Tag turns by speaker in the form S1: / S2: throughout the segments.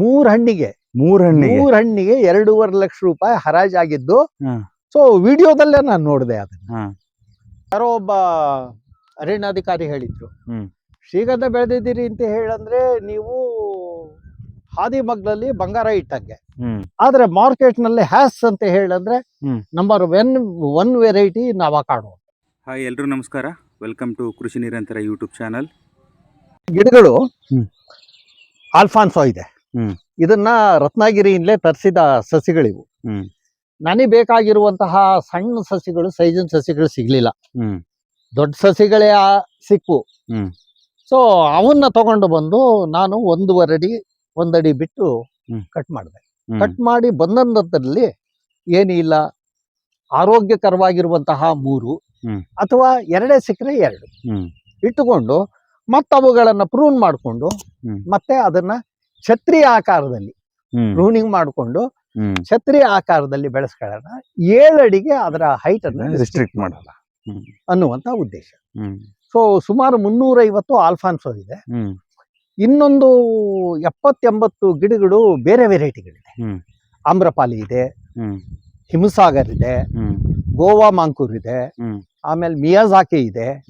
S1: ಮೂರ್ ಹಣ್ಣಿಗೆ.
S2: ಮೂರ್ ಹಣ್ಣಿಗೆ.
S1: ಮೂರ್ ಹಣ್ಣಿಗೆ ಎರಡೂವರೆ ಲಕ್ಷ ರೂಪಾಯಿ ಹರಾಜಾಗಿದ್ದು
S2: ಆಗಿದ್ದು.
S1: ಸೊ ವಿಡಿಯೋದಲ್ಲೇ ನಾನು ನೋಡಿದೆ ಅದನ್ನ. ಯಾರೋ ಒಬ್ಬ ಅರಣ್ಯಾಧಿಕಾರಿ ಹೇಳಿದ್ರು. ಶ್ರೀಗಂಧ ಬೆಳೆದಿದ್ದೀರಿ ಅಂತ ಹೇಳಂದ್ರೆ ನೀವು ಹಾದಿ ಮಗ್ಲಲ್ಲಿ ಬಂಗಾರ ಇಟ್ಟಂಗೆ. ಆದ್ರೆ ಮಾರ್ಕೆಟ್ನಲ್ಲಿ ಹ್ಯಾಸ್ ಅಂತ ಹೇಳಂದ್ರೆ ನಂಬರ್ ಒನ್ ಒನ್ ವೆರೈಟಿ ನಾವ
S2: ಹಾಯ್ ಎಲ್ರು ನಮಸ್ಕಾರ. ವೆಲ್ಕಮ್ ಟು ಕೃಷಿ ನಿರಂತರ ಯೂಟ್ಯೂಬ್ ಚಾನಲ್.
S1: ಗಿಡಗಳು. ಆಲ್ಫಾನ್ಸೋ ಇದೆ. ಇದನ್ನ ರತ್ನಗಿರಿಯಿಂದಲೇ ತರಿಸಿದ ಸಸಿಗಳಿವು. ನನಗೆ ಬೇಕಾಗಿರುವಂತಹ ಸಣ್ಣ ಸಸಿಗಳು ಸೈಜಿನ ಸಸಿಗಳು ಸಿಗ್ಲಿಲ್ಲ. ದೊಡ್ಡ ಸಸಿಗಳೇ
S2: ಹ್ಮ್.
S1: ಸೊ ಅವನ್ನ ತಗೊಂಡು ಬಂದು ನಾನು ಒಂದೂವರೆ ಅಡಿ ಒಂದಡಿ ಬಿಟ್ಟು ಕಟ್ ಮಾಡಿದೆ. ಕಟ್ ಮಾಡಿ ಬಂದಂತದ್ರಲ್ಲಿ ಏನಿಲ್ಲ ಆರೋಗ್ಯಕರವಾಗಿರುವಂತಹ ಮೂರು ಅಥವಾ ಎರಡೇ ಸಿಕ್ಕರೆ ಎರಡು. ಇಟ್ಟುಕೊಂಡು ಮತ್ತವುಗಳನ್ನು ಅವುಗಳನ್ನ ಪ್ರೂನ್ ಮಾಡಿಕೊಂಡು ಮತ್ತೆ ಅದನ್ನ ಛತ್ರಿ ಆಕಾರದಲ್ಲಿ ರೂನಿಂಗ್ ಮಾಡಿಕೊಂಡು ಛತ್ರಿ ಆಕಾರದಲ್ಲಿ ಬೆಳೆಸ್ಕೊಳ್ಳೋಣ. ಏಳಡಿಗೆ ಅದರ ಹೈಟ್ ಅನ್ನು
S2: ರಿಸ್ಟ್ರಿಕ್ಟ್ ಮಾಡಲ್ಲ.
S1: ಅನ್ನುವಂತ ಉದ್ದೇಶ. ಸೊ ಸುಮಾರು ಮುನ್ನೂರೈವತ್ತು ಆಲ್ಫಾನ್ಸೋ ಇದೆ. ಇನ್ನೊಂದು ಎಪ್ಪತ್ತೆಂಬತ್ತು ಗಿಡಗಳು ಬೇರೆ ವೆರೈಟಿಗಳಿದೆ. ಆಮ್ರಪಾಲಿ ಇದೆ.
S2: ಹ್ಮ್.
S1: ಹಿಮಸಾಗರ್ ಇದೆ. ಗೋವಾ ಮಾಂಕೂರ್ ಇದೆ. ಆಮೇಲೆ ಮಿಯಾಜಾಕಿ ಇದೆ.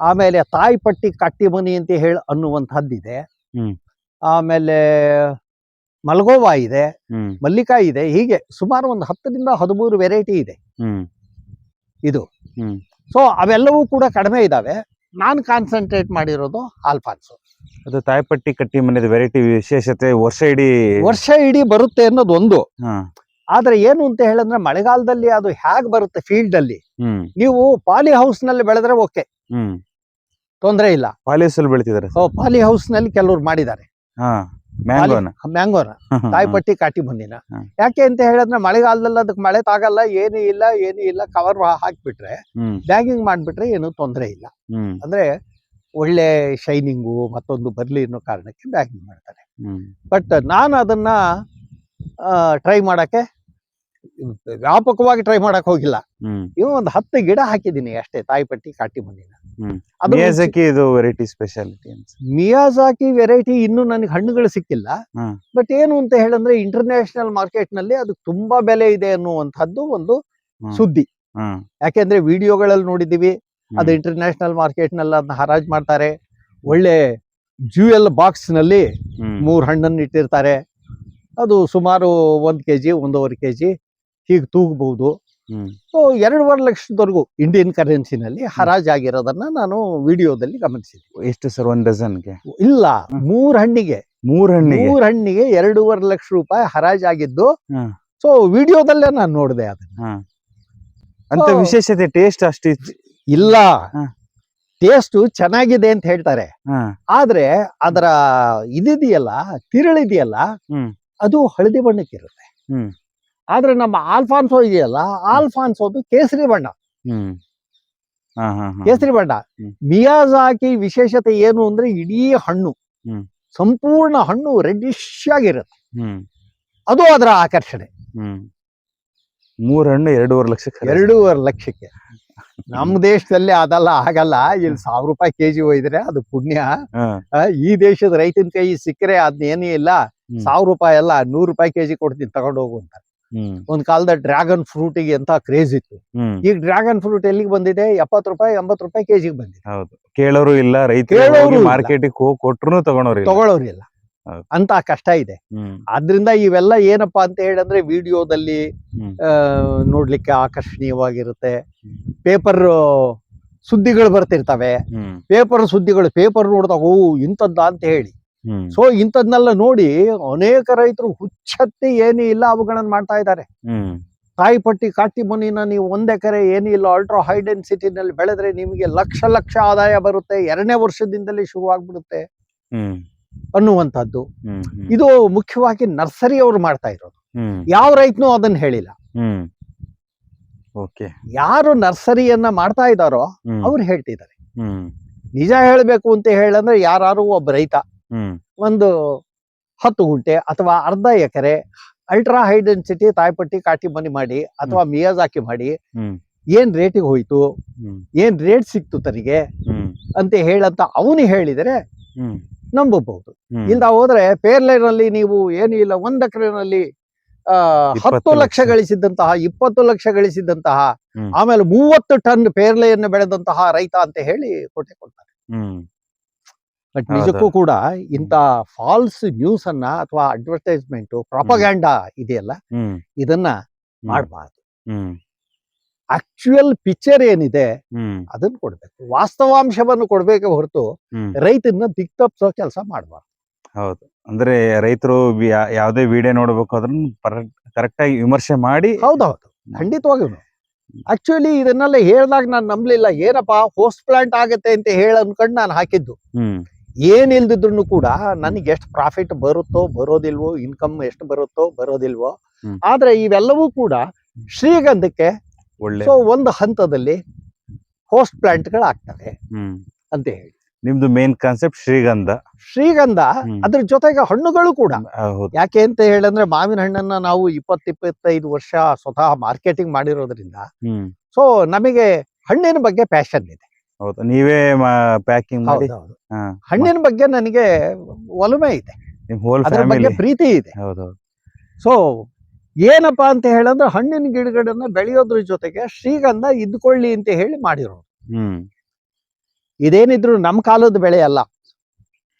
S1: ಆಮೇಲೆ ತಾಯಿ ಪಟ್ಟಿ ಮನಿ ಅಂತ ಹೇಳಿ ಅನ್ನುವಂಥದ್ದಿದೆ. ಆಮೇಲೆ ಮಲ್ಗೋವಾ ಇದೆ
S2: ಮಲ್ಲಿಕಾಯಿ
S1: ಮಲ್ಲಿಕಾ ಇದೆ ಹೀಗೆ ಸುಮಾರು ಒಂದು ಹತ್ತರಿಂದ ಹದಿಮೂರು ವೆರೈಟಿ ಇದೆ. ಇದು. ಸೊ ಅವೆಲ್ಲವೂ ಕೂಡ ಕಡಿಮೆ ಇದಾವೆ. ನಾನು ಕಾನ್ಸಂಟ್ರೇಟ್ ಮಾಡಿರೋದು ಆಲ್ಫಾನ್ಸು
S2: ಅದು ತಾಯಿಪಟ್ಟಿ ಕಟ್ಟಿ ಮನೆದ ವೆರೈಟಿ ವಿಶೇಷತೆ ವರ್ಷ ಇಡೀ
S1: ವರ್ಷ ಇಡೀ ಬರುತ್ತೆ ಅನ್ನೋದು ಒಂದು. ಆದ್ರೆ ಏನು ಅಂತ ಹೇಳಿದ್ರೆ ಮಳೆಗಾಲದಲ್ಲಿ ಅದು ಹೇಗ್ ಬರುತ್ತೆ ಫೀಲ್ಡ್ ಅಲ್ಲಿ? ನೀವು ಪಾಲಿ ಹೌಸ್ನಲ್ಲಿ ಬೆಳೆದ್ರೆ ಓಕೆ ತೊಂದರೆ ಇಲ್ಲ.
S2: ಪಾಲಿ ಹೌಸ್
S1: ಸೊ ಪಾಲಿ ಹೌಸ್ನಲ್ಲಿ ಕೆಲವ್ರು ಮಾಡಿದ್ದಾರೆ.
S2: ಮ್ಯಾಂಗೋನ
S1: ತಾಯಿ ಪಟ್ಟಿ ಕಾಟಿ ಬಂದಿನ. ಯಾಕೆ ಅಂತ ಹೇಳಿದ್ರೆ ಮಳೆಗಾಲದಲ್ಲಿ ಅದಕ್ಕೆ ಮಳೆ ತಾಗಲ್ಲ ಏನು ಇಲ್ಲ ಏನು ಇಲ್ಲ ಕವರ್ ಹಾಕ್ಬಿಟ್ರೆ ಬ್ಯಾಗಿಂಗ್ ಮಾಡ್ಬಿಟ್ರೆ ಏನು ತೊಂದರೆ ಇಲ್ಲ. ಅಂದ್ರೆ ಒಳ್ಳೆ ಶೈನಿಂಗು ಮತ್ತೊಂದು ಬರ್ಲಿ ಅನ್ನೋ ಕಾರಣಕ್ಕೆ ಬ್ಯಾಗಿಂಗ್ ಮಾಡ್ತಾರೆ. ಬಟ್ ನಾನು ಅದನ್ನ ಟ್ರೈ ಮಾಡಕ್ಕೆ ವ್ಯಾಪಕವಾಗಿ ಟ್ರೈ ಮಾಡಕ್ ಹೋಗಿಲ್ಲ. ಇವ್ ಒಂದು ಹತ್ತು ಗಿಡ ಹಾಕಿದ್ದೀನಿ ಅಷ್ಟೇ ತಾಯಿಪಟ್ಟಿ ಕಾಟಿ ಮಣ್ಣಿನ
S2: ಹ್ಮ್.
S1: ಅದು
S2: ಮಿಯಾಜಾಕಿ ಇದು ವೆರೈಟಿ ಸ್ಪೆಷಾಲಿಟಿ
S1: ಮಿಯಾಜಾಕಿ ವೆರೈಟಿ ಇನ್ನು ನನಗೆ ಹಣ್ಣುಗಳು ಸಿಕ್ಕಿಲ್ಲ. ಬಟ್ ಏನು ಅಂತ ಹೇಳಂದ್ರೆ ಇಂಟರ್ನ್ಯಾಷನಲ್ ಮಾರ್ಕೆಟ್ನಲ್ಲಿ ಅದು ತುಂಬಾ ಬೆಲೆ ಇದೆ ಅನ್ನುವಂಥದ್ದು ಒಂದು ಸುದ್ದಿ. ಯಾಕೆಂದ್ರೆ ವಿಡಿಯೋಗಳಲ್ಲಿ ನೋಡಿದೀವಿ ಅದು. ಇಂಟರ್ನ್ಯಾಷನಲ್ ಮಾರ್ಕೆಟ್ನಲ್ಲಿ ಅದನ್ನ ಹರಾಜ್ ಮಾಡ್ತಾರೆ. ಒಳ್ಳೆ ಜ್ಯೂಯಲ್
S2: ಬಾಕ್ಸ್ನಲ್ಲಿ
S1: ಮೂರ್ ಹಣ್ಣನ್ನು ಇಟ್ಟಿರ್ತಾರೆ. ಅದು ಸುಮಾರು ಒಂದ್ ಕೆಜಿ ಒಂದೂವರೆ ಕೆಜಿ ಹೀಗೆ ತೂಗಬಹುದು ಸೊ ಎರಡೂವರೆ ಲಕ್ಷದವರೆಗೂ ಇಂಡಿಯನ್ ಕರೆನ್ಸಿನಲ್ಲಿ ಹರಾಜಾಗಿರೋದನ್ನ ನಾನು ವಿಡಿಯೋದಲ್ಲಿ ಗಮನಿಸಿದ್ವಿ
S2: ಎಷ್ಟು ಸರ್ ಒಂದ್ ಡಜನ್ಗೆ
S1: ಇಲ್ಲ. ಮೂರ್ ಹಣ್ಣಿಗೆ.
S2: ಮೂರ್ ಹಣ್ಣಿಗೆ?
S1: ಮೂರ್ ಹಣ್ಣಿಗೆ ಎರಡೂವರೆ ಲಕ್ಷ ರೂಪಾಯಿ ಹರಾಜಾಗಿದ್ದು. ಸೊ ವಿಡಿಯೋದಲ್ಲೇ ನಾನು ನೋಡಿದೆ ಅದನ್ನ.
S2: ಅಂತ ವಿಶೇಷತೆ ಟೇಸ್ಟ್ ಅಷ್ಟು
S1: ಇಲ್ಲ. ಟೇಸ್ಟ್ ಚೆನ್ನಾಗಿದೆ ಅಂತ ಹೇಳ್ತಾರೆ. ಆದ್ರೆ ಅದರ ಇದಿದೆಯಲ್ಲ ತಿರುಳಿದೆಯಲ್ಲ ಅದು ಹಳದಿ ಬಣ್ಣಕ್ಕಿರುತ್ತೆ. ಆದ್ರೆ ನಮ್ಮ ಆಲ್ಫಾನ್ಸೋ ಇದೆಯಲ್ಲ ಆಲ್ಫಾನ್ಸೋದು ಕೇಸರಿ ಬಣ್ಣ. ಕೇಸರಿ ಬಣ್ಣ. ಮಿಯಾಜಾಕಿ ವಿಶೇಷತೆ ಏನು ಅಂದ್ರೆ ಇಡೀ ಹಣ್ಣು. ಸಂಪೂರ್ಣ ಹಣ್ಣು ರೆಡ್ಡಿಶ್ ಆಗಿರುತ್ತೆ.
S2: ಹ್ಮ್.
S1: ಅದು ಅದರ ಆಕರ್ಷಣೆ.
S2: ಮೂರ್ ಹಣ್ಣು ಎರಡೂವರೆ ಲಕ್ಷಕ್ಕೆ.
S1: ಎರಡೂವರೆ ಲಕ್ಷಕ್ಕೆ. ನಮ್ಮ ದೇಶದಲ್ಲಿ ಅದಲ್ಲ ಆಗಲ್ಲ. ಇಲ್ಲಿ ಸಾವಿರ ರೂಪಾಯಿ ಕೆಜಿ ಒಯ್ದ್ರೆ ಅದು ಪುಣ್ಯ. ಈ ದೇಶದ ರೈತನ ಕೈ ಸಿಕ್ಕರೆ ಅದ್ನೇನೇ ಇಲ್ಲ. ಸಾವಿರ ರೂಪಾಯಿ ಅಲ್ಲ ನೂರು ರೂಪಾಯಿ ಕೆಜಿ ಕೊಡ್ತೀನಿ ತಗೊಂಡು ಹೋಗು ಅಂತ.
S2: ಹ್ಮ್
S1: ಒಂದ್ ಕಾಲದ ಡ್ರ್ಯಾಗನ್ ಫ್ರೂಟ್ಗೆ ಅಂತ ಕ್ರೇಜ್ ಇತ್ತು. ಈಗ ಡ್ರ್ಯಾಗನ್ ಫ್ರೂಟ್ ಎಲ್ಲಿಗೆ ಬಂದಿದೆ? ಎಪ್ಪತ್ತು ರೂಪಾಯಿ ಎಂಬತ್ತು ರೂಪಾಯಿ ಕೆಜಿಗೆ ಬಂದಿದೆ.
S2: ಹೌದು. ಕೇಳೋರು ಇಲ್ಲ ರೈತರು. ಮಾರ್ಕೆಟಿಗೆ ಹೋಗಿ ಕೊಟ್ರು ತಗೊಳೋರು ಇಲ್ಲ.
S1: ಅಂತ ಕಷ್ಟ ಇದೆ. ಆದ್ರಿಂದ ಇವೆಲ್ಲ ಏನಪ್ಪಾ ಅಂತ ಹೇಳಿದ್ರೆ ವಿಡಿಯೋದಲ್ಲಿ ನೋಡ್ಲಿಕ್ಕೆ ಆಕರ್ಷಣೀಯವಾಗಿರುತ್ತೆ. ಪೇಪರ್ ಸುದ್ದಿಗಳು ಬರ್ತಿರ್ತವೆ. ಪೇಪರ್ ಸುದ್ದಿಗಳು ಪೇಪರ್ ನೋಡಿದಾಗ ಓ ಇಂಥದ್ದ ಅಂತ ಹೇಳಿ. ಸೊ ಇಂಥದ್ನೆಲ್ಲ ನೋಡಿ ಅನೇಕ ರೈತರು ಹುಚ್ಚತ್ತಿ ಏನೂ ಇಲ್ಲ ಅವುಗಳನ್ನ ಮಾಡ್ತಾ ಇದ್ದಾರೆ.
S2: ಕಾಯಿ
S1: ತಾಯಿ ಪಟ್ಟಿ ಕಾಟಿ ಮನಿನ ನೀವು ಒಂದ್ ಎಕರೆ ಏನೂ ಇಲ್ಲ ಅಲ್ಟ್ರಾ ಹೈ ಡೆನ್ಸಿಟಿನಲ್ಲಿ ಬೆಳೆದ್ರೆ ನಿಮಗೆ ಲಕ್ಷ ಲಕ್ಷ ಆದಾಯ ಬರುತ್ತೆ ಎರಡನೇ ವರ್ಷದಿಂದಲೇ ಶುರು ಆಗ್ಬಿಡುತ್ತೆ ಅನ್ನುವಂಥದ್ದು. ಇದು ಮುಖ್ಯವಾಗಿ ನರ್ಸರಿ ಅವರು ಮಾಡ್ತಾ ಇರೋದು. ಯಾವ ರೈತನು ಅದನ್ನ ಹೇಳಿಲ್ಲ.
S2: ಓಕೆ.
S1: ಯಾರು ನರ್ಸರಿಯನ್ನ ಮಾಡ್ತಾ ಇದ್ದಾರೋ ಅವ್ರು ಹೇಳ್ತಿದ್ದಾರೆ.
S2: ಹ್ಮ್.
S1: ನಿಜ ಹೇಳ್ಬೇಕು ಅಂತ ಹೇಳಂದ್ರೆ ಯಾರು ಒಬ್ಬ ರೈತ. ಒಂದು ಹತ್ತು ಗುಂಟೆ ಅಥವಾ ಅರ್ಧ ಎಕರೆ ಅಲ್ಟ್ರಾ ಹೈ ಡೆನ್ಸಿಟಿ ತಾಯ್ಪಟ್ಟಿ ಕಾಟಿ ಮನಿ ಮಾಡಿ ಅಥವಾ ಮಿಯಾಜಾಕಿ ಮಾಡಿ ಏನ್ ರೇಟಿಗೆ ಹೋಯ್ತು? ಏನ್ ರೇಟ್ ಸಿಕ್ತು ತನಗೆ ಅಂತ ಹೇಳಂತ ಅವನು ಹೇಳಿದರೆ ನಂಬಬಹುದು.
S2: ಇಲ್ಲ
S1: ಇಲ್ದ ಹೋದ್ರೆ ಪೇರ್ಲೆನಲ್ಲಿ ನೀವು ಏನು ಇಲ್ಲ ಒಂದ್ ಎಕರೆನಲ್ಲಿ ಹತ್ತು ಲಕ್ಷ. ಗಳಿಸಿದಂತಹ ಇಪ್ಪತ್ತು ಲಕ್ಷ ಗಳಿಸಿದಂತಹ. ಆಮೇಲೆ ಮೂವತ್ತು ಟನ್ ಪೇರ್ಲೆಯನ್ನು ಬೆಳೆದಂತಹ ರೈತ ಅಂತ ಹೇಳಿ ಕೊಟ್ಟೆ ಕೊಡ್ತಾರೆ. ಬಟ್ ನಿಜಕ್ಕೂ ಕೂಡ ಇಂತ ಫಾಲ್ಸ್ ನ್ಯೂಸ್ ಅನ್ನ ಅಥವಾ ಅಡ್ವರ್ಟೈಸ್ಮೆಂಟ್ ಪ್ರಾಪಗ್ಯಾಂಡಾ ಇದೆಯಲ್ಲ ಇದನ್ನ ಮಾಡಬಾರದು. ಆಕ್ಚುಯಲ್ ಪಿಕ್ಚರ್ ಏನಿದೆ ಅದನ್ನ ಕೊಡ್ಬೇಕು. ವಾಸ್ತವಾಂಶವನ್ನು ಕೊಡ್ಬೇಕು ಹೊರತು
S2: ರೈತನ್ನ
S1: ರೈತನ ದಿಕ್ತಪ್ಸೋ ಕೆಲಸ ಮಾಡಬಾರ್ದು.
S2: ಹೌದು. ಅಂದ್ರೆ ರೈತರು ಯಾವುದೇ ವಿಡಿಯೋ ನೋಡ್ಬೇಕು ಅದನ್ನ ಕರೆಕ್ಟ್ ಆಗಿ ವಿಮರ್ಶೆ ಮಾಡಿ
S1: ಹೌದೌದು. ಖಂಡಿತವಾಗಿಯೂ ಆಕ್ಚುಲಿ ಇದನ್ನೆಲ್ಲ ಹೇಳ್ದಾಗ ನಾನು ನಂಬಲಿಲ್ಲ. ಏನಪ್ಪಾ ಹೋಸ್ಟ್ ಪ್ಲಾಂಟ್ ಆಗತ್ತೆ ಅಂತ ಹೇಳ ಅನ್ಕೊಂಡು ನಾನು ಹಾಕಿದ್ದು.
S2: ಹ್ಮ್
S1: ಏನ್ ಇಲ್ದಿದ್ರು ಕೂಡ ನನಗೆ ಎಷ್ಟು ಪ್ರಾಫಿಟ್ ಬರುತ್ತೋ ಬರೋದಿಲ್ವೋ ಇನ್ಕಮ್ ಎಷ್ಟು ಬರುತ್ತೋ ಬರೋದಿಲ್ವೋ ಆದ್ರೆ ಇವೆಲ್ಲವೂ ಕೂಡ ಶ್ರೀಗಂಧಕ್ಕೆ
S2: ಒಳ್ಳೆ.
S1: ಸೊ ಒಂದು ಹಂತದಲ್ಲಿ ಹೋಸ್ಟ್
S2: ಪ್ಲಾಂಟ್ಗಳಾಗ್ತವೆ
S1: ಅಂತ ಹೇಳಿ.
S2: ನಿಮ್ದು ಮೇನ್ ಕಾನ್ಸೆಪ್ಟ್ ಶ್ರೀಗಂಧ.
S1: ಶ್ರೀಗಂಧ. ಅದ್ರ ಜೊತೆಗೆ ಹಣ್ಣುಗಳು ಕೂಡ. ಯಾಕೆ ಅಂತ ಹೇಳಂದ್ರೆ ಮಾವಿನ ಹಣ್ಣನ್ನ ನಾವು ಇಪ್ಪತ್ ಇಪ್ಪತ್ತೈದು ವರ್ಷ ಸ್ವತಃ ಮಾರ್ಕೆಟಿಂಗ್ ಮಾಡಿರೋದ್ರಿಂದ ಸೊ ನಮಗೆ ಹಣ್ಣಿನ ಬಗ್ಗೆ ಪ್ಯಾಷನ್ ಇದೆ.
S2: ಹೌದು ನೀವೇ ಪ್ಯಾಕಿಂಗ್ ಮಾಡಿ?
S1: ಹೌದೌದು
S2: ಹಾ.
S1: ಹಣ್ಣಿನ ಬಗ್ಗೆ ನನಗೆ ಒಲುಮೆ ಇದೆ.
S2: ನಿಮ್ ಹೋಲ್
S1: ಅದ್ರ ಬಗ್ಗೆ
S2: ಫ್ಯಾಮಿಲಿ
S1: ಪ್ರೀತಿ ಇದೆ.
S2: ಹೌದು
S1: ಸೊ ಏನಪ್ಪಾ ಅಂತ ಹೇಳಂದ್ರೆ ಹಣ್ಣಿನ ಗಿಡಗಳನ್ನ ಬೆಳೆಯೋದ್ರ ಜೊತೆಗೆ ಶ್ರೀಗಂಧ ಇದ್ಕೊಳ್ಳಿ ಅಂತ ಹೇಳಿ ಮಾಡಿರೋದು
S2: ಹ್ಮ್.
S1: ಇದೇನಿದ್ರು ನಮ್ಮ ಕಾಲದ ಬೆಳೆ ಅಲ್ಲ.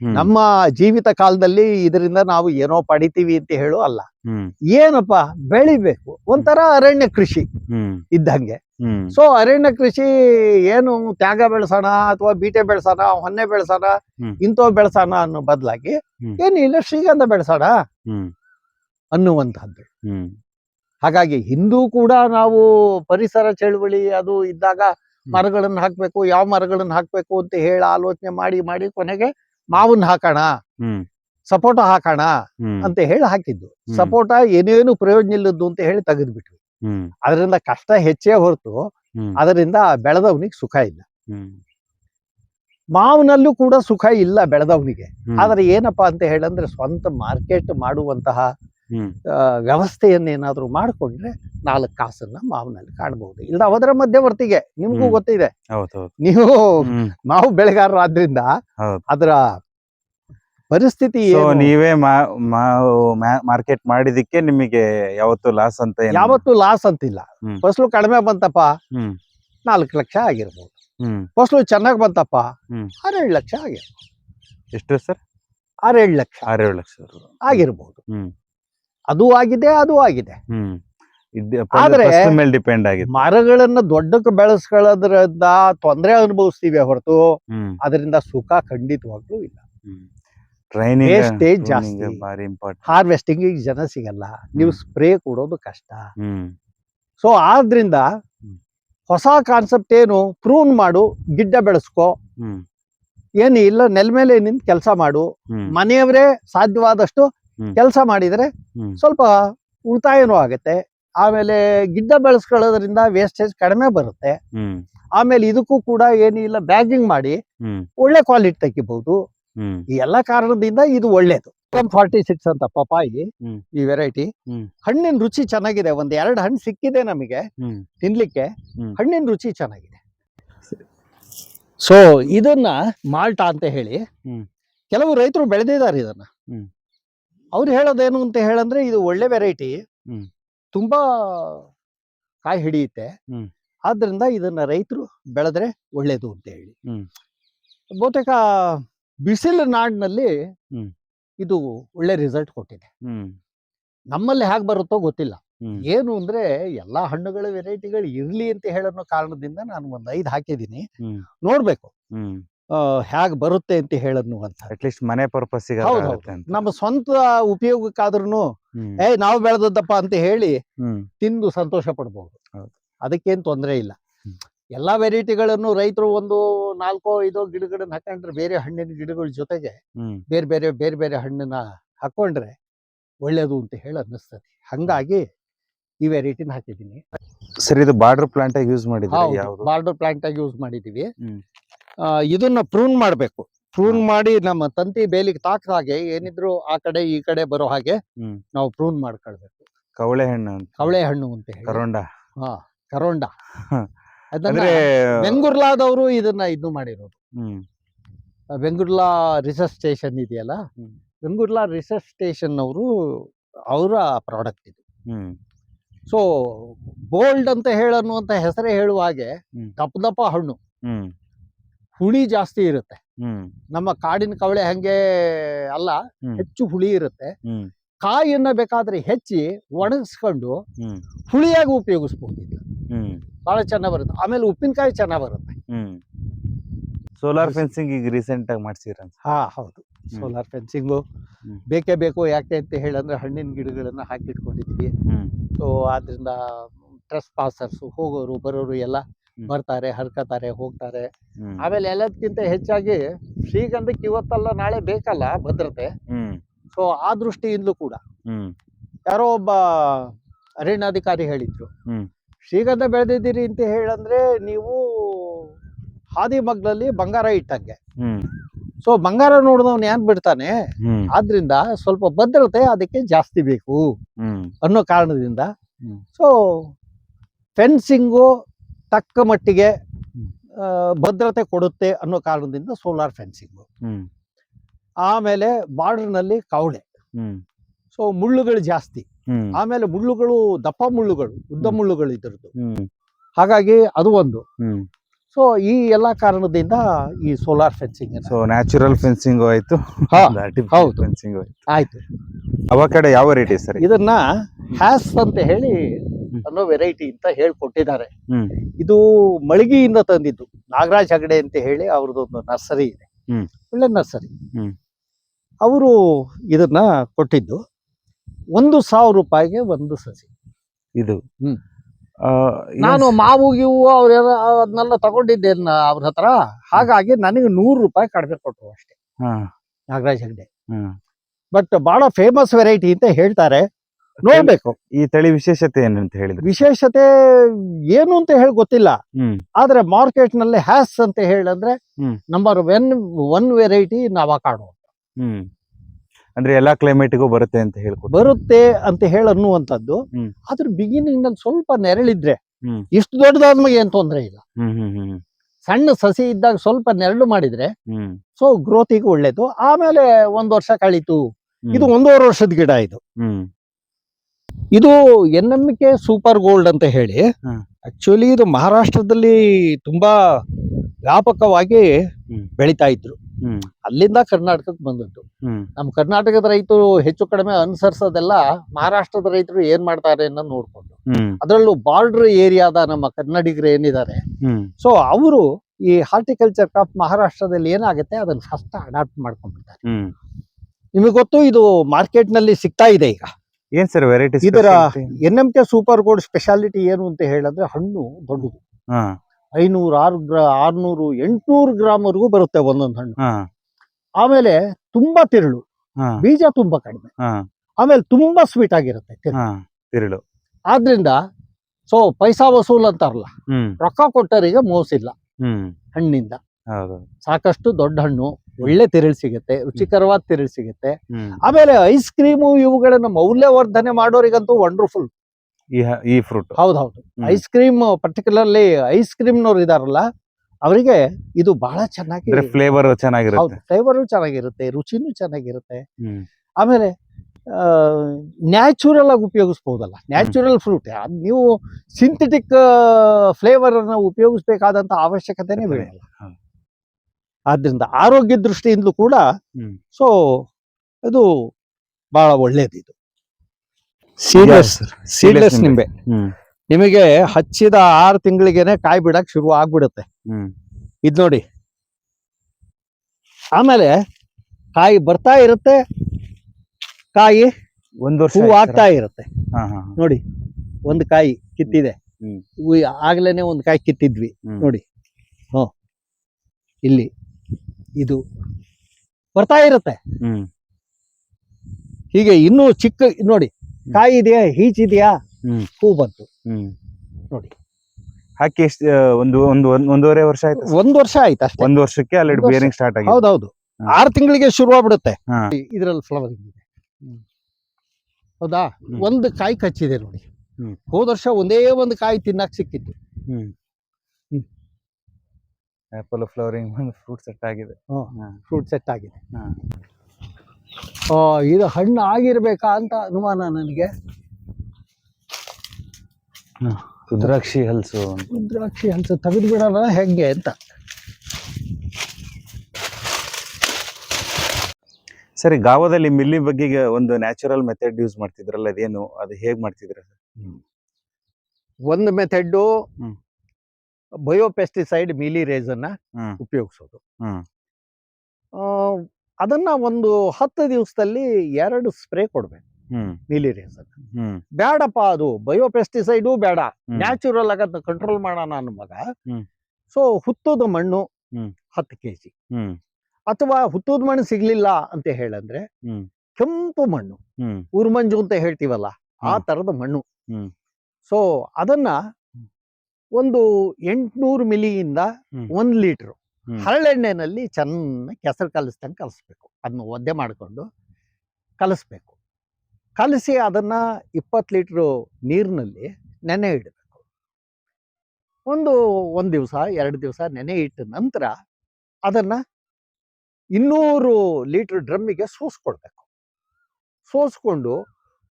S2: ಹ್ಮ್.
S1: ನಮ್ಮ ಜೀವಿತ ಕಾಲದಲ್ಲಿ ಇದರಿಂದ ನಾವು ಏನೋ ಪಡಿತೀವಿ ಅಂತ ಹೇಳು ಅಲ್ಲ.
S2: ಹ್ಮ್.
S1: ಏನಪ್ಪ ಬೆಳಿಬೇಕು. ಒಂಥರ ಅರಣ್ಯ ಕೃಷಿ
S2: ಹ್ಮ್.
S1: ಇದ್ದಂಗೆ. ಸೊ ಅರಣ್ಯ ಕೃಷಿ ಏನು ತ್ಯಾಗ ಬೆಳೆಸೋಣ ಅಥವಾ ಬೀಟೆ ಬೆಳೆಸೋಣ ಹೊನ್ನೆ ಬೆಳೆಸೋಣ. ಇಂಥವ್ ಬೆಳೆಸೋಣ ಅನ್ನೋ ಬದಲಾಗಿ
S2: ಏನು
S1: ಏನಿಲ್ಲ ಶ್ರೀಗಂಧ ಬೆಳೆಸೋಣ
S2: ಹ್ಮ್.
S1: ಅನ್ನುವಂಥದ್ದು. ಹಾಗಾಗಿ ಹಿಂದೂ ಕೂಡ ನಾವು ಪರಿಸರ ಚಳುವಳಿ ಅದು ಇದ್ದಾಗ ಮರಗಳನ್ನ ಹಾಕ್ಬೇಕು ಯಾವ ಮರಗಳನ್ನ ಹಾಕ್ಬೇಕು ಅಂತ ಹೇಳಿ ಆಲೋಚನೆ ಮಾಡಿ ಮಾಡಿ ಕೊನೆಗೆ ಮಾವನ್ ಹಾಕೋಣ ಸಪೋಟ ಹಾಕೋಣ ಅಂತ ಹೇಳಿ ಹಾಕಿದ್ದು. ಸಪೋಟ ಏನೇನು ಪ್ರಯೋಜನ ಇಲ್ಲದ್ದು ಅಂತ ಹೇಳಿ ತೆಗೆದ್ಬಿಟ್ವಿ. ಅದರಿಂದ ಕಷ್ಟ ಹೆಚ್ಚೇ ಹೊರತು ಅದರಿಂದ ಬೆಳೆದವನಿಗೆ ಸುಖ ಇಲ್ಲ. ಮಾವಿನಲ್ಲೂ ಕೂಡ ಸುಖ ಇಲ್ಲ ಬೆಳೆದವನಿಗೆ. ಆದ್ರೆ ಏನಪ್ಪಾ ಅಂತ ಹೇಳಂದ್ರೆ ಸ್ವಂತ ಮಾರ್ಕೆಟ್ ಮಾಡುವಂತಹ ವ್ಯವಸ್ಥೆಯನ್ನೇನಾದ್ರೂ ಮಾಡಿಕೊಂಡ್ರೆ ನಾಲ್ಕು ಕಾಸನ್ನ ಮಾವಿನಲ್ಲಿ ಕಾಣಬಹುದು ಇಲ್ಲ ಅದರ ಮಧ್ಯವರ್ತಿಗೆ ನಿಮ್ಗೂ. ಗೊತ್ತಿದೆ. ನೀವು ಮಾವು ಬೆಳೆಗಾರರಾದ್ರಿಂದ ಅದರ ಪರಿಸ್ಥಿತಿ?
S2: ನೀವೇ ಮಾರ್ಕೆಟ್ ಮಾಡಿದಕ್ಕೆ ನಿಮಗೆ ಯಾವತ್ತು ಲಾಸ್ ಅಂತ
S1: ಯಾವತ್ತು ಲಾಸ್ ಅಂತಿಲ್ಲ. ಫಸಲು ಕಡಿಮೆ ಬಂತಪ್ಪ ನಾಲ್ಕು ಲಕ್ಷ ಆಗಿರ್ಬೋದು. ಫಸ್ಲು ಚೆನ್ನಾಗಿ ಬಂತಪ್ಪ. ಆರೇಳು ಲಕ್ಷ ಆಗಿರ್ಬೋದು.
S2: ಎಷ್ಟು ಸರ್?
S1: ಆರೇಳು ಲಕ್ಷ.
S2: ಆರೇಳು ಲಕ್ಷ.
S1: ಆಗಿರ್ಬೋದು. ಅದು ಆಗಿದೆ ಅದು ಆಗಿದೆ. ಆದ್ರೆ-
S2: ಡಿಪೆಂಡ್ ಆಗಿದೆ
S1: ಮರಗಳನ್ನ ದೊಡ್ಡಕ್ಕೆ ಬೆಳೆಸ್ಕೊಳ್ಳೋದ್ರಿಂದ ತೊಂದರೆ ಅನುಭವಿಸ್ತೀವಿ ಹೊರತು. ಅದರಿಂದ ಸುಖ ಖಂಡಿತವಾಗ್ಲೂ ಇಲ್ಲ.
S2: ಟ್ರೈನಿಂಗ್
S1: ಜಾಸ್ತಿ.
S2: ಇಂಪಾರ್ಟೆಂಟ್
S1: ಹಾರ್ವೆಸ್ಟಿಂಗ್ ಜನ ಸಿಗಲ್ಲ. ನೀವು ಸ್ಪ್ರೇ ಕೊಡೋದು ಕಷ್ಟ. ಸೊ ಆದ್ರಿಂದ. ಹೊಸ ಕಾನ್ಸೆಪ್ಟ್ ಏನು ಪ್ರೂನ್ ಮಾಡು ಗಿಡ್ಡ ಬೆಳೆಸ್ಕೋ. ಏನು ಇಲ್ಲ ನೆಲ ಮೇಲೆ ನಿಂತು ಕೆಲಸ ಮಾಡು. ಮನೆಯವರೇ ಸಾಧ್ಯವಾದಷ್ಟು. ಕೆಲಸ ಮಾಡಿದ್ರೆ ಸ್ವಲ್ಪ ಉಳಿತಾಯನೂ ಆಗುತ್ತೆ. ಆಮೇಲೆ ಗಿಡ್ಡ ಬೆಳೆಸ್ಕೊಳ್ಳೋದ್ರಿಂದ ವೇಸ್ಟೇಜ್ ಕಡಿಮೆ ಬರುತ್ತೆ. ಆಮೇಲೆ ಇದಕ್ಕೂ ಕೂಡ ಏನಿಲ್ಲ ಬ್ಯಾಗಿಂಗ್ ಮಾಡಿ ಒಳ್ಳೆ ಕ್ವಾಲಿಟಿ ತೆಗಿಬಹುದು ಈ ಎಲ್ಲಾ ಕಾರಣದಿಂದ ಇದು ಒಳ್ಳೇದು ಫಾರ್ಟಿ ಸಿಕ್ಸ್ ಅಂತ ಪಪಾಯಿ. ಈ ವೆರೈಟಿ. ಹಣ್ಣಿನ ರುಚಿ ಚೆನ್ನಾಗಿದೆ ಒಂದ್ ಎರಡು ಹಣ್ಣು ಸಿಕ್ಕಿದೆ ನಮಗೆ ತಿನ್ಲಿಕ್ಕೆ. ಹಣ್ಣಿನ ರುಚಿ ಚೆನ್ನಾಗಿದೆ ಸೊ ಇದನ್ನ ಮಾಲ್ಟಾ ಅಂತ ಹೇಳಿ. ಕೆಲವು ರೈತರು ಬೆಳೆದಿದ್ದಾರೆ ಇದನ್ನ. ಅವ್ರು ಹೇಳೋದೇನು ಅಂತ ಹೇಳಂದ್ರೆ ಇದು ಒಳ್ಳೆ ವೆರೈಟಿ. ತುಂಬಾ ಕಾಯಿ ಹಿಡಿಯುತ್ತೆ. ಆದ್ರಿಂದ ಇದನ್ನ ರೈತರು ಬೆಳೆದ್ರೆ ಒಳ್ಳೇದು ಅಂತ ಹೇಳಿ. ಬಹುತೇಕ ಬಿಸಿಲು ನಾಡಿನಲ್ಲಿ ಇದು ಒಳ್ಳೆ ರಿಸಲ್ಟ್ ಕೊಟ್ಟಿದೆ. ನಮ್ಮಲ್ಲಿ ಹೇಗೆ ಬರುತ್ತೋ ಗೊತ್ತಿಲ್ಲ. ಏನು ಅಂದ್ರೆ ಎಲ್ಲಾ ಹಣ್ಣುಗಳ ವೆರೈಟಿಗಳು ಇರ್ಲಿ ಅಂತ ಹೇಳೋ ಕಾರಣದಿಂದ ನಾನು ಒಂದ್ ಐದು
S2: ಹಾಕಿದೀನಿ
S1: ನೋಡ್ಬೇಕು.
S2: ಹ್ಮ್.
S1: ಹೇಗೆ ಬರುತ್ತೆ ಅಂತ ಹೇಳದ್ನು ಅಂತ.
S2: ಅಟ್ಲೀಸ್ಟ್ ಮನೆ ಪರ್ಪಸ್
S1: ನಮ್ಮ ಸ್ವಂತ ಉಪಯೋಗಕ್ಕಾದ್ರೂ ಏ ನಾವು ಬೆಳೆದದ್ದಪ್ಪ ಅಂತ ಹೇಳಿ ತಿಂದು ಸಂತೋಷ
S2: ಪಡ್ಬಹುದು
S1: ಅದಕ್ಕೇನ್ ತೊಂದರೆ ಇಲ್ಲ. ಎಲ್ಲಾ ವೆರೈಟಿಗಳನ್ನು ರೈತರು ಒಂದು ನಾಲ್ಕೋ ಐದೋ ಗಿಡಗಳನ್ನ ಹಾಕೊಂಡ್ರೆ ಬೇರೆ ಹಣ್ಣಿನ ಗಿಡಗಳ ಜೊತೆಗೆ ಬೇರೆ ಬೇರೆ ಬೇರೆ ಬೇರೆ ಹಣ್ಣನ್ನ ಹಾಕೊಂಡ್ರೆ ಒಳ್ಳೇದು ಅಂತ ಹೇಳಿ ಅನ್ನಿಸ್ತದೆ. ಹಂಗಾಗಿ ಈ ವೆರೈಟಿನ ಹಾಕಿದ್ದೀನಿ.
S2: ಸರಿ ಇದು ಬಾರ್ಡರ್ ಪ್ಲಾಂಟ್ ಆಗಿ ಯೂಸ್ ಮಾಡಿದ್ರೆ ಯಾವುದು?
S1: ಬಾರ್ಡರ್ ಪ್ಲಾಂಟ್ ಆಗಿ ಯೂಸ್ ಮಾಡಿದೀವಿ. ಇದನ್ನ ಪ್ರೂನ್ ಮಾಡಬೇಕು. ಪ್ರೂನ್ ಮಾಡಿ ನಮ್ಮ ತಂತಿ ಬೇಲಿಗೆ ತಾಕದ ಹಾಗೆ ಏನಿದ್ರು ಆ ಕಡೆ ಈ ಕಡೆ ಬರೋ ಹಾಗೆ. ನಾವು ಪ್ರೂನ್ ಮಾಡ್ಕೊಳ್ಬೇಕು.
S2: ಕವಳೆ ಹಣ್ಣು ಅಂತ.
S1: ಕವಳೆ ಹಣ್ಣು ಅಂತ ಹೇಳಿ.
S2: ಕರೋಂಡ.
S1: ಹಾ ಕರೋಂಡ.
S2: ಅಂದ್ರೆ
S1: ಬೆಂಗುರ್ಲಾದವರು ಇದನ್ನ ಇದು ಮಾಡಿರೋದು. ಬೆಂಗುರ್ಲಾ ರಿಸರ್ಚ್ ಸ್ಟೇಷನ್ ಇದೆಯಲ್ಲ. ಬೆಂಗುರ್ಲಾ ರಿಸರ್ಚ್ ಸ್ಟೇಷನ್ ಅವರು ಅವರ ಪ್ರಾಡಕ್ಟ್ ಇದು. ಸೊ ಬೋಲ್ಡ್ ಅಂತ ಹೇಳನ್ನುವಂತ ಹೆಸರೇ ಹೇಳುವ ಹಾಗೆ ದಪ್ಪ ದಪ್ಪ ಹಣ್ಣು. ಹುಳಿ ಜಾಸ್ತಿ ಇರುತ್ತೆ. ನಮ್ಮ ಕಾಡಿನ ಕವಳೆ ಹಂಗೆ ಅಲ್ಲ ಹೆಚ್ಚು ಹುಳಿ ಇರುತ್ತೆ. ಕಾಯಿಯನ್ನ ಬೇಕಾದ್ರೆ ಹೆಚ್ಚಿ ಒಣಗಿಸ್ಕೊಂಡು ಹುಳಿಯಾಗಿ ಉಪಯೋಗಿಸ್ಬೋದು ಬಹಳ ಚೆನ್ನಾಗಿ ಬರುತ್ತೆ. ಆಮೇಲೆ ಉಪ್ಪಿನಕಾಯಿ ಚೆನ್ನಾಗಿ ಬರುತ್ತೆ.
S2: ಸೋಲಾರ್ ಫೆನ್ಸಿಂಗ್ ಈಗ ರೀಸೆಂಟ್ ಆಗಿ ಮಾಡಿಸಿರ
S1: ಹಾ ಹೌದು. ಸೋಲಾರ್ ಫೆನ್ಸಿಂಗು ಬೇಕೇ ಬೇಕು ಯಾಕೆ ಅಂತ ಹೇಳಂದ್ರೆ ಹಣ್ಣಿನ ಗಿಡಗಳನ್ನ ಹಾಕಿಟ್ಕೊಂಡಿದ್ವಿ. ಸೊ ಆದ್ರಿಂದ ಟ್ರೆಸ್ ಪಾಸರ್ಸ್ ಹೋಗೋರು ಬರೋರು ಎಲ್ಲ ಬರ್ತಾರೆ ಹರ್ಕತಾರೆ ಹೋಗ್ತಾರೆ. ಆಮೇಲೆ ಎಲ್ಲದಕ್ಕಿಂತ ಹೆಚ್ಚಾಗಿ ಶ್ರೀಗಂಧಕ್ಕೆ ಇವತ್ತಲ್ಲ ನಾಳೆ ಬೇಕಲ್ಲ ಭದ್ರತೆ.
S2: ಹ್ಮ್.
S1: ಸೊ ಆ ದೃಷ್ಟಿಯಿಂದಲೂ ಕೂಡ ಯಾರೋ ಒಬ್ಬ ಅರಣ್ಯಾಧಿಕಾರಿ ಹೇಳಿದ್ರು. ಶ್ರೀಗಂಧ ಬೆಳೆದಿದ್ದೀರಿ ಅಂತ ಹೇಳಂದ್ರೆ ನೀವು ಹಾದಿ ಮಗ್ಲಲ್ಲಿ ಬಂಗಾರ ಇಟ್ಟಂಗೆ. ಸೊ ಬಂಗಾರ ನೋಡಿದವನು ಯಾನ್ ಬಿಡ್ತಾನೆ? ಆದ್ರಿಂದ ಸ್ವಲ್ಪ ಭದ್ರತೆ ಅದಕ್ಕೆ ಜಾಸ್ತಿ ಬೇಕು ಅನ್ನೋ ಕಾರಣದಿಂದ. ಸೊ ಫೆನ್ಸಿಂಗು ತಕ್ಕ ಮಟ್ಟಿಗೆ ಭದ್ರತೆ ಕೊಡುತ್ತೆ ಅನ್ನೋ ಕಾರಣದಿಂದ ಸೋಲಾರ್ ಫೆನ್ಸಿಂಗು ಆಮೇಲೆ ಬಾರ್ಡರ್ನಲ್ಲಿ
S2: ಕಾವಳೆ.
S1: ಸೊ ಮುಳ್ಳುಗಳು ಜಾಸ್ತಿ. ಆಮೇಲೆ ಮುಳ್ಳುಗಳು ದಪ್ಪ ಮುಳ್ಳುಗಳು ಉದ್ದ ಮುಳ್ಳುಗಳು ಇದ್ರದ್ದು. ಹಾಗಾಗಿ ಅದು ಒಂದು. ಸೊ ಈ ಎಲ್ಲಾ ಕಾರಣದಿಂದ ಈ solar fencing
S2: so natural fencing ಆಯ್ತು.
S1: ಹೌದು.
S2: ಫೆನ್ಸಿಂಗ್ ಆಯ್ತು.
S1: ಆಯ್ತು.
S2: ಅವ ಕಡೆ ಯಾವ ರೇಟ್ ಸರ್
S1: ಇದನ್ನ ಹ್ಯಾಸ್ ಅಂತ ಹೇಳಿ ಅನ್ನೋ ವೆರೈಟಿ ಅಂತ ಹೇಳ್ಕೊಟ್ಟಿದ್ದಾರೆ. ಇದು ಮಳಿಗೆಯಿಂದ ತಂದಿದ್ದು. ನಾಗರಾಜ್ ಹೆಗಡೆ ಅಂತ ಹೇಳಿ ಅವ್ರದ್ದೊಂದು ನರ್ಸರಿ ಇದೆ. ಒಳ್ಳೆ ನರ್ಸರಿ. ಅವರು ಇದನ್ನ ಕೊಟ್ಟಿದ್ದು ಒಂದು ಸಾವಿರ ರೂಪಾಯಿಗೆ ಒಂದು ಸಸಿ.
S2: ಇದು.
S1: ಹ್ಮ್. ನಾನು ಮಾವು ಗಿವು ಅವ್ರ ಅದನ್ನೆಲ್ಲ ತಗೊಂಡಿದ್ದೆ ಅವ್ರ ಹತ್ರ. ಹಾಗಾಗಿ ನನಗೆ ನೂರು ರೂಪಾಯಿ ಕಡಿಮೆ ಕೊಟ್ಟರು ಅಷ್ಟೇ.
S2: ಹಾ,
S1: ನಾಗರಾಜ್ ಹೆಗ್ಡೆ. ಬಟ್ ಬಹಳ ಫೇಮಸ್ ವೆರೈಟಿ ಅಂತ ಹೇಳ್ತಾರೆ. ನೋಡ್ಬೇಕು.
S2: ಈ ತಳಿ ವಿಶೇಷತೆ ಏನಂತ ಹೇಳಿದ್ರೆ?
S1: ವಿಶೇಷತೆ ಏನು ಅಂತ ಹೇಳಿ ಗೊತ್ತಿಲ್ಲ. ಆದ್ರೆ ಮಾರ್ಕೆಟ್ನಲ್ಲಿ ಹ್ಯಾಸ್ ಅಂತ ಹೇಳಂದ್ರೆ ನಂಬರ್ ಒನ್ ಒನ್ ವೆರೈಟಿ ನಾವ
S2: ಹ್ಮ್. ಅಂದ್ರೆ ಎಲ್ಲಾ ಕ್ಲೈಮೇಟ್ಗೂ ಬರುತ್ತೆ ಅಂತ ಹೇಳ್ಕೊ
S1: ಬರುತ್ತೆ ಅಂತ ಹೇಳಿ ಅನ್ನುವಂಥದ್ದು.
S2: ಹ್ಮ್.
S1: ಅದ್ರ ಬಿಗಿನಿಂಗ್ನಲ್ಲಿ ಸ್ವಲ್ಪ ನೆರಳಿದ್ರೆ. ಇಷ್ಟು ದೊಡ್ಡದಾದ್ಮೇಲೆ ಏನ್ ತೊಂದರೆ ಇಲ್ಲ. ಸಣ್ಣ ಸಸಿ ಇದ್ದಾಗ ಸ್ವಲ್ಪ ನೆರಳು ಮಾಡಿದ್ರೆ ಸೊ ಗ್ರೋತಿಗೆ ಒಳ್ಳೇದು. ಆಮೇಲೆ ಒಂದ್ ವರ್ಷ ಕಳೀತು. ಇದು ಒಂದೂವರೆ ವರ್ಷದ ಗಿಡ ಇದು. ಇದು N M K super gold ಅಂತ ಹೇಳಿ. ಆಕ್ಚುಲಿ ಇದು ಮಹಾರಾಷ್ಟ್ರದಲ್ಲಿ ತುಂಬಾ ವ್ಯಾಪಕವಾಗಿ. ಬೆಳಿತಾ ಇದ್ರು. ಅಲ್ಲಿಂದ ಕರ್ನಾಟಕಕ್ಕೆ ಬಂದದ್ದು. ನಮ್ಮ ಕರ್ನಾಟಕದ ರೈತರು ಹೆಚ್ಚು ಕಡಿಮೆ ಅನುಸರಿಸೋದೆಲ್ಲ ಮಹಾರಾಷ್ಟ್ರದ ರೈತರು ಏನ್ ಮಾಡ್ತಾರೆ ಅನ್ನೋದು ನೋಡ್ಕೊಂಡು. ಅದರಲ್ಲೂ ಬಾರ್ಡರ್ ಏರಿಯಾದ ನಮ್ಮ ಕನ್ನಡಿಗರು ಏನಿದ್ದಾರೆ. ಸೊ ಅವರು ಈ ಹಾರ್ಟಿಕಲ್ಚರ್ ಕ್ರಾಪ್ ಮಹಾರಾಷ್ಟ್ರದಲ್ಲಿ ಏನಾಗುತ್ತೆ ಅದನ್ನ ಫಸ್ಟ್ ಅಡಾಪ್ಟ್ ಮಾಡ್ಕೊಂಡ್ಬಿಡ್ತಾರೆ. ನಿಮಗೆ ಗೊತ್ತು ಇದು ಮಾರ್ಕೆಟ್ನಲ್ಲಿ ಸಿಗ್ತಾ ಇದೆ ಈಗ.
S2: ಏನ್ ಸರ್ ವೆರೈಟಿ
S1: ಇದರ N M K super gold speciality ಏನು ಅಂತ ಹೇಳಿದ್ರೆ ಹಣ್ಣು ದೊಡ್ಡದು. ಐನೂರು ಆರು ಗ್ರಾ ಆರ್ನೂರು ಎಂಟ್ನೂರು ಗ್ರಾಮ್ ವರೆಗೂ ಬರುತ್ತೆ ಒಂದೊಂದು ಹಣ್ಣು. ಆಮೇಲೆ ತುಂಬಾ ತಿರುಳು. ಬೀಜ ತುಂಬಾ ಕಡಿಮೆ. ಆಮೇಲೆ ತುಂಬಾ ಸ್ವೀಟ್ ಆಗಿರುತ್ತೆ ತಿರುಳು. ಆದ್ರಿಂದ ಸೊ ಪೈಸಾ ವಸೂಲ್ ಅಂತಾರಲ್ಲ ರೊಕ್ಕ ಕೊಟ್ಟರಿಗೆ ಮೋಸಿಲ್ಲ ಹಣ್ಣಿಂದ.
S2: ಹೌದು.
S1: ಸಾಕಷ್ಟು ದೊಡ್ಡ ಹಣ್ಣು ಒಳ್ಳೆ ತಿರುಳು ಸಿಗುತ್ತೆ ರುಚಿಕರವಾದ ತಿರುಳು ಸಿಗುತ್ತೆ. ಆಮೇಲೆ ಐಸ್ ಕ್ರೀಮು ಇವುಗಳನ್ನ ಮೌಲ್ಯವರ್ಧನೆ ಮಾಡೋರಿಗಂತೂ ವಂಡರ್ಫುಲ್
S2: ಈ ಫ್ರೂಟ್
S1: ಹೌದೌದು. ಐಸ್ ಕ್ರೀಮ್ ಪರ್ಟಿಕ್ಯುಲರ್ಲಿ ಐಸ್ ಕ್ರೀಮ್ನವ್ರು ಇದಾರಲ್ಲ ಅವರಿಗೆ ಇದು ಬಹಳ ಚೆನ್ನಾಗಿ
S2: ಫ್ಲೇವರ್ ಚೆನ್ನಾಗಿರುತ್ತೆ.
S1: ಫ್ಲೇವರು ಚೆನ್ನಾಗಿರುತ್ತೆ ರುಚಿನೂ ಚೆನ್ನಾಗಿರುತ್ತೆ. ಆಮೇಲೆ ನ್ಯಾಚುರಲ್ ಆಗಿ ಉಪಯೋಗಿಸ್ಬೋದಲ್ಲ. ನ್ಯಾಚುರಲ್ ಫ್ರೂಟ್ ನೀವು ಸಿಂಥೆಟಿಕ್ ಫ್ಲೇವರ್ ಅನ್ನು ಉಪಯೋಗಿಸ್ಬೇಕಾದಂತ ಅವಶ್ಯಕತೆನೇ. ಬೀಳಲ್ಲ. ಆದ್ರಿಂದ ಆರೋಗ್ಯ ದೃಷ್ಟಿಯಿಂದಲೂ ಕೂಡ
S2: ಹ್ಮ್.
S1: ಸೊ ಇದು ಬಹಳ ಒಳ್ಳೇದು ಇದು. ಸೀಡ್ಲೆಸ್ ಸೀಡ್ಲೆಸ್ ನಿಂಬೆ ನಿಮಗೆ ಹಚ್ಚಿದ ಆರು ತಿಂಗಳಿಗೆನೆ ಕಾಯಿ ಬಿಡಕ್ ಶುರು ಆಗ್ಬಿಡುತ್ತೆ.
S2: ಹ್ಮ್.
S1: ಇದ್ ನೋಡಿ. ಆಮೇಲೆ ಕಾಯಿ ಬರ್ತಾ ಇರುತ್ತೆ. ಕಾಯಿ
S2: ಒಂದ್ ವರ್ಷ
S1: ಹೂ ಆಗ್ತಾ? ಇರುತ್ತೆ. ನೋಡಿ ಒಂದು ಕಾಯಿ ಕಿತ್ತಿದೆ.
S2: ಹ್ಮ್.
S1: ಆಗ್ಲೇನೆ ಒಂದು ಕಾಯಿ ಕಿತ್ತಿದ್ವಿ. ನೋಡಿ. ಹ್ಞೂ ಇಲ್ಲಿ. ಇದು ಬರ್ತಾ ಇರುತ್ತೆ. ಹೀಗೆ ಇನ್ನೂ ಚಿಕ್ಕ ನೋಡಿ ಕಾಯಿ ಇದೆಯಾ ಹೀಚಿದೆಯಾ. ಹೂ ಬಂತು. ನೋಡಿ.
S2: ಹಾಕಿ ಒಂದು ಒಂದು ಒಂದ್- ಒಂದೂವರೆ ವರ್ಷ ಆಯ್ತು
S1: ಒಂದು ವರ್ಷ ಆಯ್ತು ಅಷ್ಟೇ.
S2: ಒಂದು ವರ್ಷಕ್ಕೆ ಅಲ್ಲಿ ಬೇರಿಂಗ್ ಸ್ಟಾರ್ಟ್ ಆಗಿದೆ.
S1: ಹೌದೌದು.
S2: ಹೌದು
S1: ಆರು ತಿಂಗಳಿಗೆ ಶುರು ಆಗ್ಬಿಡುತ್ತೆ. ಇದರಲ್ಲಿ ಫ್ಲವರಿಂಗ್ ಇದೆ. ಹೌದಾ? ಒಂದು ಕಾಯಿ ಕಚ್ಚಿದೆ ನೋಡಿ. ಹೋದ ವರ್ಷ ಒಂದೇ ಒಂದು ಕಾಯಿ ತಿನ್ನಕ್ ಸಿಕ್ಕಿತ್ತು.
S2: ಆಪಲ್ ಫ್ಲವರಿಂಗ್ ಒಂದು ಫ್ರೂಟ್ ಸೆಟ್ ಆಗಿದೆ.
S1: ಫ್ರೂಟ್ ಸೆಟ್ ಆಗಿದೆ. ಇದು ಹಣ್ಣು ಆಗಿರ್ಬೇಕಾ ಅಂತ ಅನುಮಾನ ನನಗೆ.
S2: ರುದ್ರಾಕ್ಷಿ ಹಲ್ಸು
S1: ರುದ್ರಾಕ್ಷಿ ಹಲಸು ತೆಗೆದು ಬಿಡೋಣ ಹೆಂಗೆ ಅಂತ.
S2: ಸರಿ ಗಾವದಲ್ಲಿ ಮಿಲ್ಲಿ ಬಗ್ಗೆ ಒಂದು ನ್ಯಾಚುರಲ್ ಮೆಥಡ್ ಯೂಸ್ ಮಾಡ್ತಿದ್ರಲ್ಲ ಅದೇನು? ಅದು ಹೇಗೆ ಮಾಡ್ತಿದ್ರ
S1: ಒಂದು ಮೆಥಡ್ಡು. ಬಯೋಪೆಸ್ಟಿಸೈಡ್ ಮೀಲಿ ರೇಸನ್ನ
S2: ಹ್ಮ್.
S1: ಉಪಯೋಗಿಸೋದು ಅದನ್ನ ಒಂದು ಹತ್ತು ದಿವಸದಲ್ಲಿ ಎರಡು ಸ್ಪ್ರೇ ಕೊಡ್ಬೇಕು ಮೀಲಿ
S2: ಹ್ಮ್.
S1: ಬೇಡಪ್ಪ ಅದು ಬಯೋಪೆಸ್ಟಿಸೈಡು ಬೇಡ ನ್ಯಾಚುರಲ್ ಆಗಿ ಅದನ್ನ ಕಂಟ್ರೋಲ್ ಮಾಡೋಣ
S2: ಅನ್ನುವಾಗ.
S1: ಸೊ ಹುತ್ತದ ಮಣ್ಣು. ಹತ್ತು ಕೆ ಜಿ ಅಥವಾ ಹುತ್ತದ ಮಣ್ಣು ಸಿಗ್ಲಿಲ್ಲ ಅಂತ ಹೇಳಂದ್ರೆ
S2: ಹ್ಮ್.
S1: ಕೆಂಪು ಮಣ್ಣು. ಉರ್ಮಂಜು ಅಂತ ಹೇಳ್ತೀವಲ್ಲ ಆ ತರದ ಮಣ್ಣು.
S2: ಹ್ಮ್.
S1: ಸೊ ಅದನ್ನ ಒಂದು ಎಂಟ್ನೂರು ಮಿಲಿಯಿಂದ ಒಂದು ಲೀಟ್ರು. ಹರಳೆಣ್ಣೆನಲ್ಲಿ ಚೆನ್ನಾಗಿ ಕೆಸರು ಕಲಿಸ್ದಂಗೆ ಕಲಿಸ್ಬೇಕು. ಅದನ್ನ ಒದ್ದೆ ಮಾಡಿಕೊಂಡು ಕಲಿಸ್ಬೇಕು. ಕಲಸಿ ಅದನ್ನ ಇಪ್ಪತ್ತು ಲೀಟ್ರು ನೀರಿನಲ್ಲಿ ನೆನೆ ಇಡಬೇಕು. ಒಂದು ಒಂದು ದಿವಸ ಎರಡು ದಿವಸ ನೆನೆ ಇಟ್ಟ ನಂತರ ಅದನ್ನ ಇನ್ನೂರು ಲೀಟ್ರ್ ಡ್ರಮ್ಮಿಗೆ ಸೋಸ್ಕೊಳ್ಬೇಕು. ಸೋಸ್ಕೊಂಡು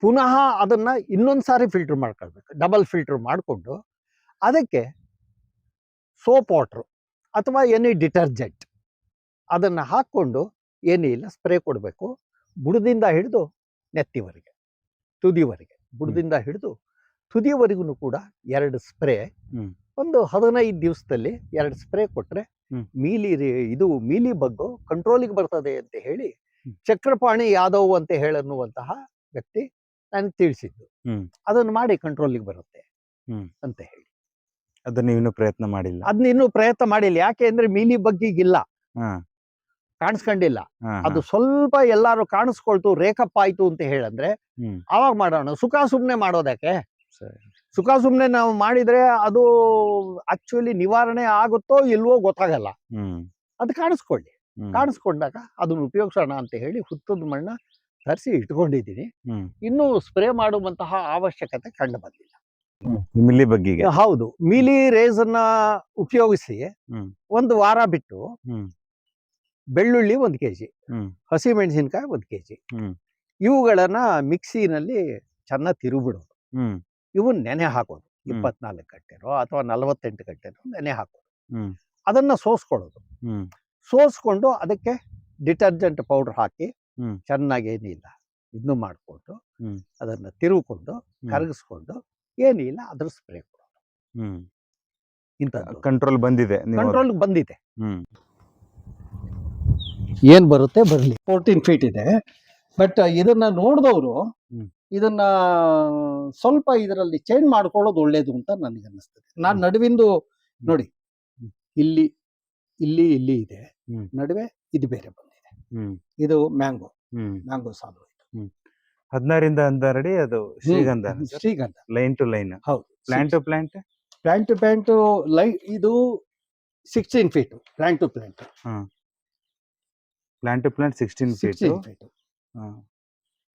S1: ಪುನಃ ಅದನ್ನ ಇನ್ನೊಂದು ಸಾರಿ ಫಿಲ್ಟ್ರ್ ಮಾಡ್ಕೊಳ್ಬೇಕು. ಡಬಲ್ ಫಿಲ್ಟ್ರ್ ಮಾಡಿಕೊಂಡು ಅದಕ್ಕೆ ಸೋಪ್ ವಾಟ್ರು ಅಥವಾ ಎನಿ ಡಿಟರ್ಜೆಂಟ್ ಅದನ್ನು ಹಾಕ್ಕೊಂಡು ಏನಿಲ್ಲ ಸ್ಪ್ರೇ ಕೊಡಬೇಕು ಬುಡದಿಂದ ಹಿಡಿದು ನೆತ್ತಿವರೆಗೆ ತುದಿವರೆಗೆ. ಬುಡದಿಂದ ಹಿಡಿದು ತುದಿವರೆಗೂ ಕೂಡ ಎರಡು ಸ್ಪ್ರೇ ಒಂದು ಹದಿನೈದು ದಿವಸದಲ್ಲಿ ಎರಡು ಸ್ಪ್ರೇ
S2: ಕೊಟ್ಟರೆ
S1: ಮೀಲಿ ಇದು ಮೀಲಿ ಬಗ್ಗು ಕಂಟ್ರೋಲಿಗೆ ಬರ್ತದೆ ಅಂತ ಹೇಳಿ ಚಕ್ರಪಾಣಿ ಯಾದವ್ ಅಂತ ಹೇಳನ್ನುವಂತಹ ವ್ಯಕ್ತಿ ನನಗೆ ತಿಳಿಸಿದ್ದು. ಅದನ್ನು ಮಾಡಿ ಕಂಟ್ರೋಲಿಗೆ ಬರುತ್ತೆ. ಅಂತ ಹೇಳಿ.
S2: ಅದನ್ನ ಇನ್ನೂ ಪ್ರಯತ್ನ ಮಾಡಿಲ್ಲ.
S1: ಅದನ್ನ ಇನ್ನೂ ಪ್ರಯತ್ನ ಮಾಡಿಲ್ಲ. ಯಾಕೆ ಅಂದ್ರೆ ಮೀಲಿ ಬಗ್ಗಿಗಿಲ್ಲ.
S2: ಇಲ್ಲ
S1: ಕಾಣಿಸ್ಕೊಂಡಿಲ್ಲ. ಅದು ಸ್ವಲ್ಪ ಎಲ್ಲಾರು ಕಾಣಿಸ್ಕೊಳ್ತು ರೇಖಪ್ಪ ಆಯ್ತು ಅಂತ ಹೇಳಂದ್ರೆ. ಅವಾಗ ಮಾಡೋಣ. ಸುಖ ಸುಮ್ನೆ ಮಾಡೋದಕ್ಕೆ. ಸುಖ ಸುಮ್ನೆ ನಾವು ಮಾಡಿದ್ರೆ ಅದು ಆಕ್ಚುಲಿ ನಿವಾರಣೆ ಆಗುತ್ತೋ ಇಲ್ವೋ ಗೊತ್ತಾಗಲ್ಲ. ಅದು ಕಾಣಿಸ್ಕೊಳ್ಳಿ. ಕಾಣಿಸ್ಕೊಂಡಾಗ ಅದನ್ನ ಉಪಯೋಗಿಸೋಣ ಅಂತ ಹೇಳಿ ಹುತ್ತದ ಮಣ್ಣ ತರಿಸಿ ಇಟ್ಕೊಂಡಿದ್ದೀನಿ.
S2: ಹ್ಮ್.
S1: ಇನ್ನೂ ಸ್ಪ್ರೇ ಮಾಡುವಂತಹ ಅವಶ್ಯಕತೆ ಕಂಡು ಬಂದಿಲ್ಲ.
S2: ಮಿಲ್ಲಿ ಬಗ್ಗಿಗೆ.
S1: ಹೌದು. ಮಿಲಿ ರೇಸ್ ಅನ್ನ ಉಪಯೋಗಿಸಿ. ಒಂದು ವಾರ ಬಿಟ್ಟು ಬೆಳ್ಳುಳ್ಳಿ ಒಂದು ಕೆಜಿ
S2: ಹಸಿ
S1: ಮೆಣಸಿನಕಾಯಿ ಒಂದು ಕೆಜಿ.
S2: ಜಿ
S1: ಇವುಗಳನ್ನ ಮಿಕ್ಸಿನಲ್ಲಿ ಚೆನ್ನಾಗಿ
S2: ತಿರುಬಿಡೋದು
S1: ಇವು ನೆನೆ ಹಾಕೋದು. ಇಪ್ಪತ್ನಾಲ್ಕು ಗಂಟೆನೋ ಅಥವಾ ನಲವತ್ತೆಂಟು ಗಂಟೆನೋ ನೆನೆ ಹಾಕೋದು. ಅದನ್ನ ಸೋಸ್ಕೊಳ್ಳೋದು. ಸೋಸ್ಕೊಂಡು ಅದಕ್ಕೆ ಡಿಟರ್ಜೆಂಟ್ ಪೌಡರ್ ಹಾಕಿ. ಚೆನ್ನಾಗಿ ಏನಿಲ್ಲ ಇದನ್ನು ಮಾಡಿಕೊಂಡು ಅದನ್ನು ತಿರುಗಿಕೊಂಡು. ಕರಗಿಸ್ಕೊಂಡು ಏನಿಲ್ಲ ಅದ್ರ ಸ್ಪ್ರೇ ಕೊಡೋದು.
S2: ಹ್ಮ್.
S1: ಇಂಥದ್ದು.
S2: ಕಂಟ್ರೋಲ್ ಬಂದಿದೆ
S1: ಕಂಟ್ರೋಲ್ ಬಂದಿದೆ.
S2: ಹ್ಮ್.
S1: ಏನ್ ಬರುತ್ತೆ ಬರಲಿ. ಫೋರ್ಟೀನ್ ಫೀಟ್ ಇದೆ. ಬಟ್ ಇದನ್ನ ನೋಡಿದವರು. ಇದನ್ನ ಸ್ವಲ್ಪ ಇದರಲ್ಲಿ ಚೇಂಜ್ ಮಾಡ್ಕೊಳ್ಳೋದು ಒಳ್ಳೇದು ಅಂತ ನನಗೆ ಅನ್ನಿಸ್ತದೆ. ನಾನು ನಡುವಿಂದು ನೋಡಿ ಇಲ್ಲಿ ಇಲ್ಲಿ ಇಲ್ಲಿ ಇದೆ. ನಡುವೆ ಇದು ಬೇರೆ ಬಂದಿದೆ.
S2: ಹ್ಮ್.
S1: ಇದು ಮ್ಯಾಂಗೋ.
S2: ಹ್ಮ್.
S1: ಮ್ಯಾಂಗೋ ಸಾಲು
S2: ಹದಿನಾರಿಂದ ಹನ್ನೆರಡು ಅದು ಶ್ರೀಗಂಧ
S1: ಶ್ರೀಗಂಧ.
S2: Line to line.
S1: ಹೌದು
S2: plant to plant
S1: plant to plant ಲೈ ಇದು sixteen feet plant to plant
S2: plant to plant sixteen feet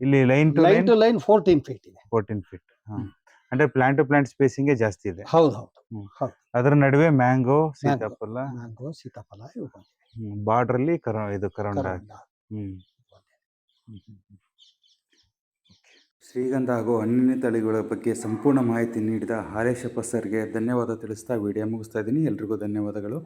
S2: ಇಲ್ಲಿ line to
S1: line to line fourteen feet ಇದೆ.
S2: Fourteen feet. ಅಂದ್ರೆ ಪ್ಲಾಂಟ್ ಟು ಪ್ಲಾಂಟ್ ಸ್ಪೇಸಿಂಗ್ ಜಾಸ್ತಿ ಇದೆ.
S1: ಹೌದು ಹೌದು.
S2: ಅದರ ನಡುವೆ ಮ್ಯಾಂಗೋ ಸೀತಾಫಲ.
S1: ಮ್ಯಾಂಗೋ ಸೀತಾಫಲ ಇವು
S2: ಬಾರ್ಡರ್ ಅಲ್ಲಿ ಕರ ಇದು ಕರೋನಾ
S1: ಕರಂಡ.
S2: ಹ್ಮ್. ಶ್ರೀಗಂಧ ಹಾಗೂ ಹಣ್ಣಿನ ತಳಿಗಳ ಬಗ್ಗೆ ಸಂಪೂರ್ಣ ಮಾಹಿತಿ ನೀಡಿದ ಹಾಲೇಶಪ್ಪ ಸರ್ಗೆ ಧನ್ಯವಾದ ತಿಳಿಸ್ತಾ ವಿಡಿಯೋ ಮುಗಿಸ್ತಾ ಇದ್ದೀನಿ. ಎಲ್ರಿಗೂ ಧನ್ಯವಾದಗಳು.